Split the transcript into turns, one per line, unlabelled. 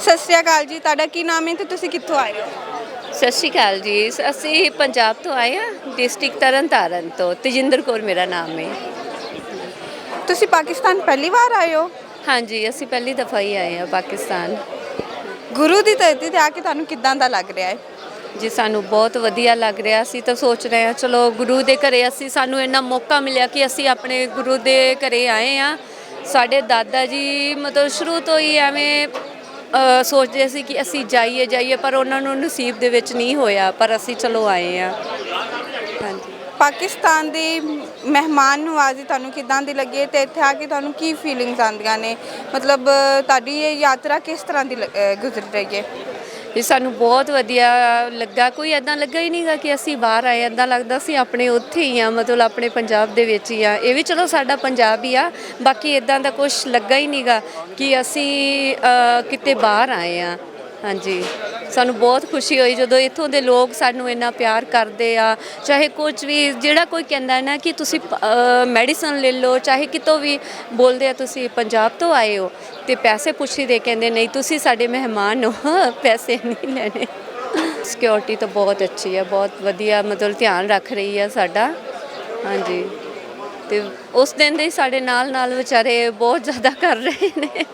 ਸਤਿ ਸ਼੍ਰੀ ਅਕਾਲ ਜੀ ਤੁਹਾਡਾ ਕੀ ਨਾਮ ਹੈ ਤੇ ਤੁਸੀਂ ਕਿੱਥੋਂ ਆਏ ਹੋ?
ਸਤਿ ਸ਼੍ਰੀ ਅਕਾਲ ਜੀ ਅਸੀਂ ਪੰਜਾਬ ਤੋਂ ਆਏ ਹਾਂ ਡਿਸਟ੍ਰਿਕਟ ਤਰਨਤਾਰਨ ਤੋਂ ਤੇਜਿੰਦਰ ਕੌਰ ਮੇਰਾ ਨਾਮ ਹੈ।
ਤੁਸੀਂ ਪਾਕਿਸਤਾਨ ਪਹਿਲੀ ਵਾਰ ਆਏ ਹੋ?
ਹਾਂਜੀ ਅਸੀਂ ਪਹਿਲੀ ਦਫਾ ਹੀ ਆਏ ਹਾਂ ਪਾਕਿਸਤਾਨ।
ਗੁਰੂ ਦੀ ਧਰਤੀ ਤੇ ਆ ਕੇ ਤੁਹਾਨੂੰ ਕਿੱਦਾਂ ਦਾ ਲੱਗ ਰਿਹਾ ਹੈ?
ਜੀ ਸਾਨੂੰ ਬਹੁਤ ਵਧੀਆ ਲੱਗ ਰਿਹਾ ਸੀ ਤਾਂ ਸੋਚ ਰਹੇ ਹਾਂ ਚਲੋ ਗੁਰੂ ਦੇ ਘਰੇ ਅਸੀਂ ਸਾਨੂੰ ਇੰਨਾ ਮੌਕਾ ਮਿਲਿਆ ਕਿ ਅਸੀਂ ਆਪਣੇ ਗੁਰੂ ਦੇ ਘਰੇ ਆਏ ਹਾਂ। ਸਾਡੇ ਦਾਦਾ ਜੀ ਮਤਲਬ ਸ਼ੁਰੂ ਤੋਂ ਹੀ ਐਵੇਂ ਸੋਚਦੇ ਸੀ ਕਿ ਅਸੀਂ ਜਾਈਏ ਜਾਈਏ, ਪਰ ਉਹਨਾਂ ਨੂੰ ਨਸੀਬ ਦੇ ਵਿੱਚ ਨਹੀਂ ਹੋਇਆ, ਪਰ ਅਸੀਂ ਚਲੋ ਆਏ ਹਾਂ। ਹਾਂਜੀ।
ਪਾਕਿਸਤਾਨ ਦੀ ਮਹਿਮਾਨ ਨਵਾਜ਼ੀ ਤੁਹਾਨੂੰ ਕਿੱਦਾਂ ਦੀ ਲੱਗੀ ਹੈ ਤੇ ਇੱਥੇ ਆ ਕੇ ਤੁਹਾਨੂੰ ਕੀ ਫੀਲਿੰਗਸ ਆਉਂਦੀਆਂ ਨੇ? ਮਤਲਬ ਤੁਹਾਡੀ ਇਹ ਯਾਤਰਾ ਕਿਸ ਤਰ੍ਹਾਂ ਦੀ ਲ- ਅਹ, ਗੁਜ਼ਰ ਰਹੀ ਹੈ?
ਇਹ ਸਾਨੂੰ ਬਹੁਤ ਵਧੀਆ ਲੱਗਾ। ਕੋਈ ਐਦਾਂ ਲੱਗਾ ਹੀ ਨਹੀਂਗਾ ਕਿ ਅਸੀਂ ਬਾਹਰ ਆਏ ਐਦਾਂ ਲੱਗਦਾ ਸੀ ਆਪਣੇ ਉੱਥੇ ਹੀ ਆ, ਮਤਲਬ ਆਪਣੇ ਪੰਜਾਬ ਦੇ ਵਿੱਚ ਹੀ ਆ। ਇਹ ਵੀ ਚਲੋ ਸਾਡਾ ਪੰਜਾਬ ਹੀ ਆ, ਬਾਕੀ ਐਦਾਂ ਦਾ ਕੁਝ ਲੱਗਾ ਹੀ ਨਹੀਂਗਾ ਕਿ ਅਸੀਂ ਕਿਤੇ ਬਾਹਰ ਆਏ ਆ। ਹਾਂਜੀ। ਸਾਨੂੰ ਬਹੁਤ ਖੁਸ਼ੀ ਹੋਈ ਜਦੋਂ ਇੱਥੋਂ ਦੇ ਲੋਕ ਸਾਨੂੰ ਇੰਨਾ ਪਿਆਰ ਕਰਦੇ ਆ। ਚਾਹੇ ਕੁਝ ਵੀ, ਜਿਹੜਾ ਕੋਈ ਕਹਿੰਦਾ ਨਾ ਕਿ ਤੁਸੀਂ ਮੈਡੀਸਨ ਲੈ ਲਓ, ਚਾਹੇ ਕਿਤੋਂ ਵੀ ਬੋਲਦੇ ਆ, ਤੁਸੀਂ ਪੰਜਾਬ ਤੋਂ ਆਏ ਹੋ ਤੇ ਪੈਸੇ ਪੁੱਛੀ ਦੇ ਕਹਿੰਦੇ, ਨਹੀਂ, ਤੁਸੀਂ ਸਾਡੇ ਮਹਿਮਾਨ ਹੋ, ਪੈਸੇ ਨਹੀਂ ਲੈਣੇ। ਸਿਕਿਉਰਿਟੀ ਤਾਂ ਬਹੁਤ ਅੱਛੀ ਹੈ ਬਹੁਤ ਵਧੀਆ ਮਤਲਬ ਧਿਆਨ ਰੱਖ ਰਹੀ ਹੈ ਸਾਡਾ। ਹਾਂਜੀ। ਤੇ ਉਸ ਦਿਨ ਦੇ ਸਾਡੇ ਨਾਲ ਨਾਲ ਵਿਚਾਰੇ ਬਹੁਤ ਜ਼ਿਆਦਾ ਕਰ ਰਹੇ ਨੇ।